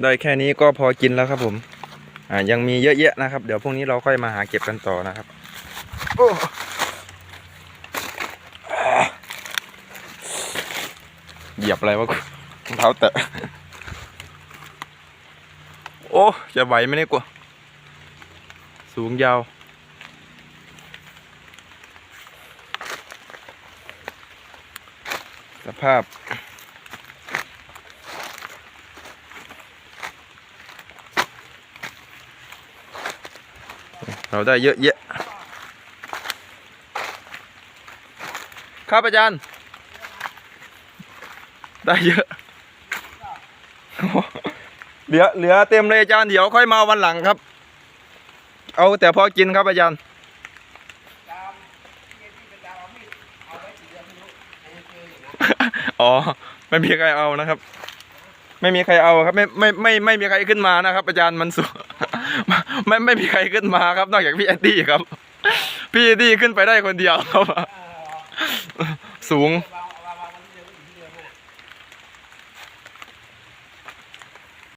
ได้แค่นี้ก็พอกินแล้วครับผมอ่ายังมีเยอะแยะนะครับ เดี๋ยวพรุ่งนี้เราค่อยมาหาเก็บกันต่อนะครับโอ้เหยียบอะไรวะเท้าแตะโอ้จะไหวไหมเนี่ยกูสูงยาวสภาพ เราได้เยอะแยะครับอาจารย์ ได้เยอะเหลือเหลือเต็มเลยอาจารย์เดี๋ยวค่อยมาวันหลังครับ เอาแต่พอกินครับอาจารย์อ๋อไม่มีใครเอานะครับ ไม่มีใครเอาครับ ไม่ไม่ไม่ไม่มีใครขึ้นมานะครับ อาจารย์มันสูง ไม่ไม่มีใครขึ้นมาครับ นอกจากพี่แอดดี้ครับ พี่แอดดี้ขึ้นไปได้คนเดียวครับ สูงว่า